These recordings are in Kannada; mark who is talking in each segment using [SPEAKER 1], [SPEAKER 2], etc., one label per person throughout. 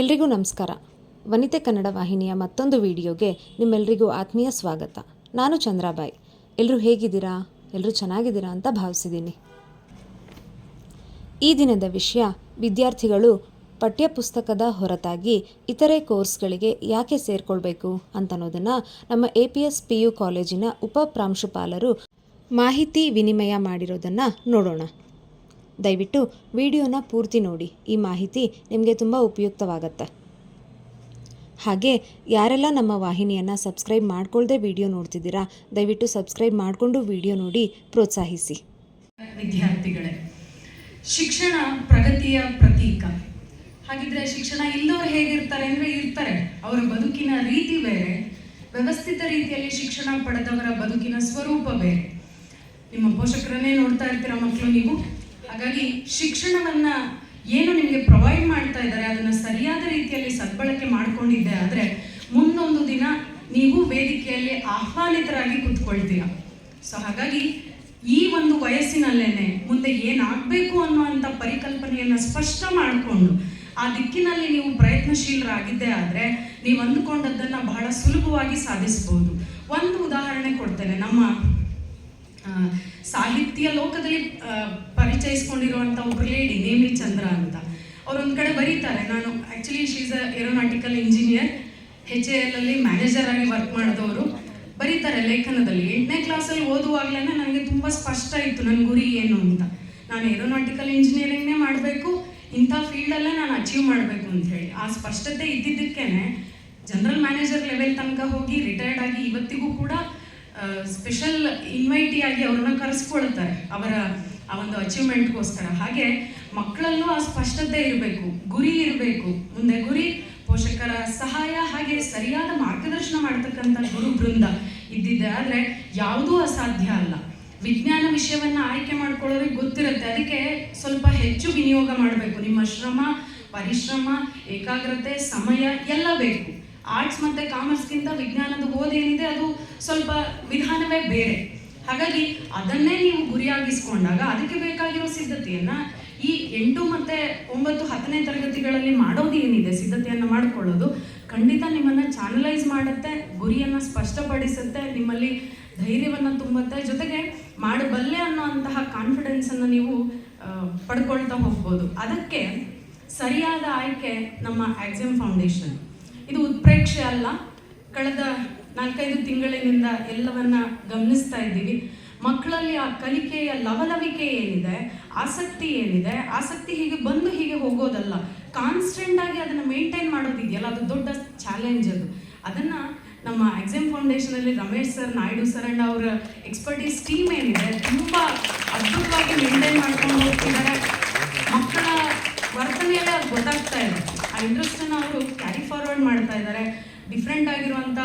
[SPEAKER 1] ಎಲ್ರಿಗೂ ನಮಸ್ಕಾರ. ವನಿತೆ ಕನ್ನಡ ವಾಹಿನಿಯ ಮತ್ತೊಂದು ವಿಡಿಯೋಗೆ ನಿಮ್ಮೆಲ್ರಿಗೂ ಆತ್ಮೀಯ ಸ್ವಾಗತ. ನಾನು ಚಂದ್ರಾಬಾಯಿ. ಎಲ್ಲರೂ ಹೇಗಿದ್ದೀರಾ? ಎಲ್ಲರೂ ಚೆನ್ನಾಗಿದ್ದೀರಾ ಅಂತ ಭಾವಿಸಿದ್ದೀನಿ. ಈ ದಿನದ ವಿಷಯ, ವಿದ್ಯಾರ್ಥಿಗಳು ಪಠ್ಯಪುಸ್ತಕದ ಹೊರತಾಗಿ ಇತರೆ ಕೋರ್ಸ್ಗಳಿಗೆ ಯಾಕೆ ಸೇರಿಕೊಳ್ಬೇಕು ಅಂತನ್ನೋದನ್ನು ನಮ್ಮ A P S P U ಕಾಲೇಜಿನ ಉಪ ಪ್ರಾಂಶುಪಾಲರು ಮಾಹಿತಿ ವಿನಿಮಯ ಮಾಡಿರೋದನ್ನು ನೋಡೋಣ. ದಯವಿಟ್ಟು ವಿಡಿಯೋನ ಪೂರ್ತಿ ನೋಡಿ. ಈ ಮಾಹಿತಿ ನಿಮಗೆ ತುಂಬ ಉಪಯುಕ್ತವಾಗತ್ತೆ. ಹಾಗೆ, ಯಾರೆಲ್ಲ ನಮ್ಮ ವಾಹಿನಿಯನ್ನು ಸಬ್ಸ್ಕ್ರೈಬ್ ಮಾಡ್ಕೊಳ್ಳದೆ ವಿಡಿಯೋ ನೋಡ್ತಿದ್ದೀರಾ, ದಯವಿಟ್ಟು ಸಬ್ಸ್ಕ್ರೈಬ್ ಮಾಡಿಕೊಂಡು ವಿಡಿಯೋ ನೋಡಿ ಪ್ರೋತ್ಸಾಹಿಸಿ.
[SPEAKER 2] ವಿದ್ಯಾರ್ಥಿಗಳೇ, ಶಿಕ್ಷಣ ಪ್ರಗತಿಯ ಪ್ರತೀಕ. ಹಾಗಿದ್ರೆ ಶಿಕ್ಷಣ ಇಲ್ಲದವ್ರು ಹೇಗಿರ್ತಾರೆ ಅಂದರೆ ಇರ್ತಾರೆ. ಅವರ ಬದುಕಿನ ರೀತಿ ಬೇರೆ, ವ್ಯವಸ್ಥಿತ ರೀತಿಯಲ್ಲಿ ಶಿಕ್ಷಣ ಪಡೆದವರ ಬದುಕಿನ ಸ್ವರೂಪ ಬೇರೆ. ನಿಮ್ಮ ಪೋಷಕರನ್ನೇ ನೋಡ್ತಾ ಇರ್ತೀರ ಮಕ್ಕಳು ನೀವು? ಹಾಗಾಗಿ ಶಿಕ್ಷಣವನ್ನ ಏನು ನಿಮಗೆ ಪ್ರೊವೈಡ್ ಮಾಡ್ತಾ ಇದ್ದಾರೆ, ಅದನ್ನ ಸರಿಯಾದ ರೀತಿಯಲ್ಲಿ ಸದ್ಬಳಕೆ ಮಾಡ್ಕೊಂಡಿದ್ದೆ ಆದರೆ ಮುಂದೊಂದು ದಿನ ನೀವು ವೇದಿಕೆಯಲ್ಲಿ ಆಹ್ವಾನಿತರಾಗಿ ಕೂತ್ಕೊಳ್ತೀರ. ಸೊ ಹಾಗಾಗಿ ಈ ಒಂದು ವಯಸ್ಸಿನಲ್ಲೇನೆ ಮುಂದೆ ಏನಾಗಬೇಕು ಅನ್ನುವಂಥ ಪರಿಕಲ್ಪನೆಯನ್ನ ಸ್ಪಷ್ಟ ಮಾಡಿಕೊಂಡು ಆ ದಿಕ್ಕಿನಲ್ಲಿ ನೀವು ಪ್ರಯತ್ನಶೀಲರಾಗಿದ್ದೇ ಆದರೆ ನೀವು ಅಂದುಕೊಂಡದ್ದನ್ನ ಬಹಳ ಸುಲಭವಾಗಿ ಸಾಧಿಸಬಹುದು ಒಂದು ಉದಾಹರಣೆ ಕೊಡ್ತೇನೆ. ನಮ್ಮ ಸಾಹಿತ್ಯ ಲೋಕದಲ್ಲಿ ಪರಿಚಯಿಸ್ಕೊಂಡಿರುವಂಥ ಒಬ್ರು ಲೇಡಿ ನೇಮಿ ಚಂದ್ರ ಅಂತ. ಅವ್ರು ಒಂದ್ ಕಡೆ ಬರೀತಾರೆ. ನಾನು actually she's a aeronautical engineer H A L ಅಲ್ಲಿ ಮ್ಯಾನೇಜರ್ ಆಗಿ ವರ್ಕ್ ಮಾಡಿದವರು. ಬರೀತಾರೆ ಲೇಖನದಲ್ಲಿ. ಎಂಟನೇ ಕ್ಲಾಸಲ್ಲಿ ಓದುವಾಗಲೇ ನನಗೆ ತುಂಬ ಸ್ಪಷ್ಟ ಇತ್ತು ನನ್ನ ಗುರಿ ಏನು ಅಂತ. ನಾನು ಏರೋನಾಟಿಕಲ್ ಇಂಜಿನಿಯರಿಂಗ್ನೇ ಮಾಡಬೇಕು. ಇಂಥ ಫೀಲ್ಡಲ್ಲೇ ನಾನು ಅಚೀವ್ ಮಾಡಬೇಕು ಅಂತ ಹೇಳಿ. ಆ ಸ್ಪಷ್ಟತೆ ಇದ್ದಿದ್ದಕ್ಕೇನೆ ಜನರಲ್ ಮ್ಯಾನೇಜರ್ ಲೆವೆಲ್ ತನಕ ಹೋಗಿ ರಿಟೈರ್ಡ್ ಆಗಿ ಇವತ್ತಿಗೂ ಕೂಡ ಸ್ಪೆಷಲ್ ಇನ್ವೈಟಿ ಆಗಿ ಅವ್ರನ್ನ ಕರೆಸ್ಕೊಳ್ತಾರೆ. ಅವರ ಆ ಒಂದು ಅಚೀವ್ಮೆಂಟ್ಗೋಸ್ಕರ ಹಾಗೆ ಮಕ್ಕಳಲ್ಲೂ ಆ ಸ್ಪಷ್ಟತೆ ಇರಬೇಕು, ಗುರಿ ಇರಬೇಕು. ಮುಂದೆ ಗುರಿ, ಪೋಷಕರ ಸಹಾಯ ಹಾಗೆ ಸರಿಯಾದ ಮಾರ್ಗದರ್ಶನ ಮಾಡ್ತಕ್ಕಂಥ ಗುರು ಬೃಂದ ಇದ್ದಿದ್ದೆ. ಆದರೆ ಯಾವುದೂ ಅಸಾಧ್ಯ ಅಲ್ಲ. ವಿಜ್ಞಾನ ವಿಷಯವನ್ನು ಆಯ್ಕೆ ಮಾಡ್ಕೊಳ್ಳೋರಿಗೆ ಗೊತ್ತಿರುತ್ತೆ. ಅದಕ್ಕೆ ಸ್ವಲ್ಪ ಹೆಚ್ಚು ವಿನಿಯೋಗ ಮಾಡಬೇಕು. ನಿಮ್ಮ ಶ್ರಮ, ಪರಿಶ್ರಮ, ಏಕಾಗ್ರತೆ, ಸಮಯ ಎಲ್ಲ ಬೇಕು. ಆರ್ಟ್ಸ್ ಮತ್ತೆ ಕಾಮರ್ಸ್ಗಿಂತ ವಿಜ್ಞಾನದ ಓದು ಏನಿದೆ, ಅದು ಸ್ವಲ್ಪ ವಿಧಾನವೇ ಬೇರೆ. ಹಾಗಾಗಿ ಅದನ್ನೇ ನೀವು ಗುರಿಯಾಗಿಸ್ಕೊಂಡಾಗ ಅದಕ್ಕೆ ಬೇಕಾಗಿರೋ ಸಿದ್ಧತೆಯನ್ನು ಈ ಎಂಟು ಮತ್ತೆ ಒಂಬತ್ತು ಹತ್ತನೇ ತರಗತಿಗಳಲ್ಲಿ ಮಾಡೋದು ಏನಿದೆ, ಸಿದ್ಧತೆಯನ್ನು ಮಾಡಿಕೊಳ್ಳೋದು, ಖಂಡಿತ ನಿಮ್ಮನ್ನ ಚಾನಲೈಸ್ ಮಾಡುತ್ತೆ, ಗುರಿಯನ್ನ ಸ್ಪಷ್ಟಪಡಿಸುತ್ತೆ, ನಿಮ್ಮಲ್ಲಿ ಧೈರ್ಯವನ್ನ ತುಂಬುತ್ತೆ. ಜೊತೆಗೆ ಮಾಡಬಲ್ಲೆ ಅನ್ನೋಂತಹ ಕಾನ್ಫಿಡೆನ್ಸ್ ಅನ್ನ ನೀವು ಪಡ್ಕೊಳ್ತಾ ಹೋಗ್ಬೋದು. ಅದಕ್ಕೆ ಸರಿಯಾದ ಆಯ್ಕೆ ನಮ್ಮ ಆಕ್ಸಿಮ್ ಫೌಂಡೇಶನ್ ಇದು ಉತ್ಪ್ರೇಕ್ಷೆ ಅಲ್ಲ. ಕಳೆದ ನಾಲ್ಕೈದು ತಿಂಗಳಿನಿಂದ ಎಲ್ಲವನ್ನ ಗಮನಿಸ್ತಾ ಇದ್ದೀವಿ. ಮಕ್ಕಳಲ್ಲಿ ಆ ಕಲಿಕೆಯ ಲವಲವಿಕೆ ಏನಿದೆ, ಆಸಕ್ತಿ ಏನಿದೆ, ಆಸಕ್ತಿ ಹೀಗೆ ಬಂದು ಹೀಗೆ ಹೋಗೋದಲ್ಲ. ಕಾನ್ಸ್ಟೆಂಟ್ ಆಗಿ ಅದನ್ನ ಮೇಂಟೈನ್ ಮಾಡೋದಿದೆಯಲ್ಲ ಅದು ದೊಡ್ಡ ಚಾಲೆಂಜ್ ಅದು. ಅದನ್ನ ನಮ್ಮ ಎಕ್ಸಾಮ್ ಫೌಂಡೇಶನ್ ಅಲ್ಲಿ Ramesh sir, Naidu sir and ಅವರ ಎಕ್ಸ್ಪರ್ಟೀಸ್ ಟೀಮ್ ಏನಿದೆ, ತುಂಬಾ ಅದ್ಭುತವಾಗಿ ಮೇಂಟೈನ್ ಮಾಡ್ಕೊಂಡು ಹೋಗ್ತಿದ್ದಾರೆ. ಮಕ್ಕಳ ವರ್ತನೆಯಲ್ಲೇ ಅದು ಗೊತ್ತಾಗ್ತಾ ಇದೆ ಆ ಇಂಟ್ರೆಸ್ಟ್ ಅನ್ನ ಅವರು ಕ್ಯಾರಿ ಫಾರ್ವರ್ಡ್ ಮಾಡ್ತಾ ಇದ್ದಾರೆ. ಡಿಫ್ರೆಂಟ್ ಆಗಿರುವಂಥ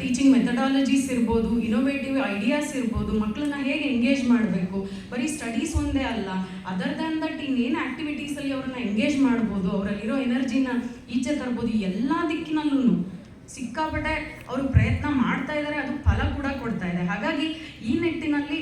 [SPEAKER 2] ಟೀಚಿಂಗ್ ಮೆಥಡಾಲಜೀಸ್ ಇರ್ಬೋದು ಇನೋವೇಟಿವ್ ಐಡಿಯಾಸ್ ಇರ್ಬೋದು ಮಕ್ಕಳನ್ನ ಹೇಗೆ ಎಂಗೇಜ್ ಮಾಡಬೇಕು? ಬರೀ ಸ್ಟಡೀಸ್ ಒಂದೇ ಅಲ್ಲ. ಅದರ್ ದನ್ ದಟ್ ಇನ್ನೇನು ಆ್ಯಕ್ಟಿವಿಟೀಸಲ್ಲಿ ಅವ್ರನ್ನ ಎಂಗೇಜ್ ಮಾಡ್ಬೋದು? ಅವರಲ್ಲಿರೋ ಎನರ್ಜಿನ ಈಚೆ ತರ್ಬೋದು? ಎಲ್ಲ ದಿಕ್ಕಿನಲ್ಲೂ ಸಿಕ್ಕಾಪಟ್ಟೆ ಅವರು ಪ್ರಯತ್ನ ಮಾಡ್ತಾ ಇದ್ದಾರೆ, ಅದು ಫಲ ಕೂಡ ಕೊಡ್ತಾ ಇದೆ. ಹಾಗಾಗಿ ಈ ನಿಟ್ಟಿನಲ್ಲಿ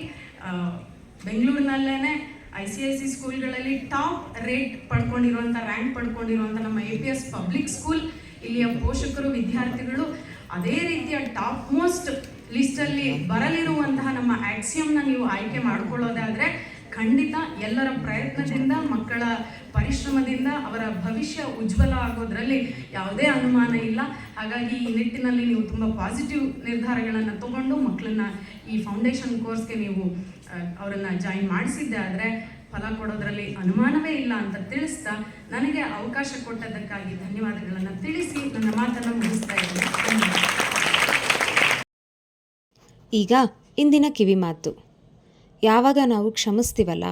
[SPEAKER 2] ಬೆಂಗಳೂರಿನಲ್ಲೇ ಐ ಸಿ ಐ ಸಿ ಸ್ಕೂಲ್ಗಳಲ್ಲಿ ಟಾಪ್ ರೇಟ್ ಪಡ್ಕೊಂಡಿರುವಂಥ ರ್ಯಾಂಕ್ ಪಡ್ಕೊಂಡಿರುವಂಥ ನಮ್ಮ A P S public school ಇಲ್ಲಿಯ ಪೋಷಕರು, ವಿದ್ಯಾರ್ಥಿಗಳು ಅದೇ ರೀತಿಯ ಟಾಪ್ ಮೋಸ್ಟ್ ಲಿಸ್ಟಲ್ಲಿ ಬರಲಿರುವಂತಹ ನಮ್ಮ ಆಕ್ಸಿಯಂನ ನೀವು ಆಯ್ಕೆ ಮಾಡ್ಕೊಳ್ಳೋದಾದ್ರೆ ಖಂಡಿತ ಎಲ್ಲರ ಪ್ರಯತ್ನದಿಂದ, ಮಕ್ಕಳ ಪರಿಶ್ರಮದಿಂದ, ಅವರ ಭವಿಷ್ಯ ಉಜ್ವಲ ಆಗೋದ್ರಲ್ಲಿ ಯಾವುದೇ ಅನುಮಾನ ಇಲ್ಲ. ಹಾಗಾಗಿ ಈ ನಿಟ್ಟಿನಲ್ಲಿ ನೀವು ತುಂಬ ಪಾಸಿಟಿವ್ ನಿರ್ಧಾರಗಳನ್ನು ತಗೊಂಡು ಮಕ್ಕಳನ್ನ ಈ ಫೌಂಡೇಶನ್ ಕೋರ್ಸ್ಗೆ ನೀವು ಅವರನ್ನು ಜಾಯಿನ್ ಮಾಡಿಸಿದ್ದೆ ಆದರೆ ಫಲ ಕೊಡೋದ್ರಲ್ಲಿ ಅನುಮಾನವೇ ಇಲ್ಲ ಅಂತ ತಿಳಿಸ್ತಾ ನನಗೆ ಅವಕಾಶ ಕೊಟ್ಟದ್ದಕ್ಕಾಗಿ ಧನ್ಯವಾದಗಳನ್ನು ತಿಳಿಸಿ ನನ್ನ ಮಾತನ್ನು ಮುಗಿಸ್ತಾ ಇದ್ದೀನಿ.
[SPEAKER 1] ಈಗ ಇಂದಿನ ಕಿವಿ ಮಾತು. ಯಾವಾಗ ನಾವು ಕ್ಷಮಿಸ್ತೀವಲ್ಲ,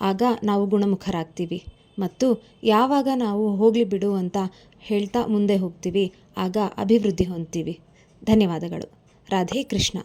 [SPEAKER 1] ಆಗ ನಾವು ಗುಣಮುಖರಾಗ್ತೀವಿ. ಮತ್ತು ಯಾವಾಗ ನಾವು ಹೋಗಲಿ ಬಿಡು ಅಂತ ಹೇಳ್ತಾ ಮುಂದೆ ಹೋಗ್ತೀವಿ, ಆಗ ಅಭಿವೃದ್ಧಿ ಹೊಂದ್ತೀವಿ. ಧನ್ಯವಾದಗಳು. ರಾಧೆ ಕೃಷ್ಣ.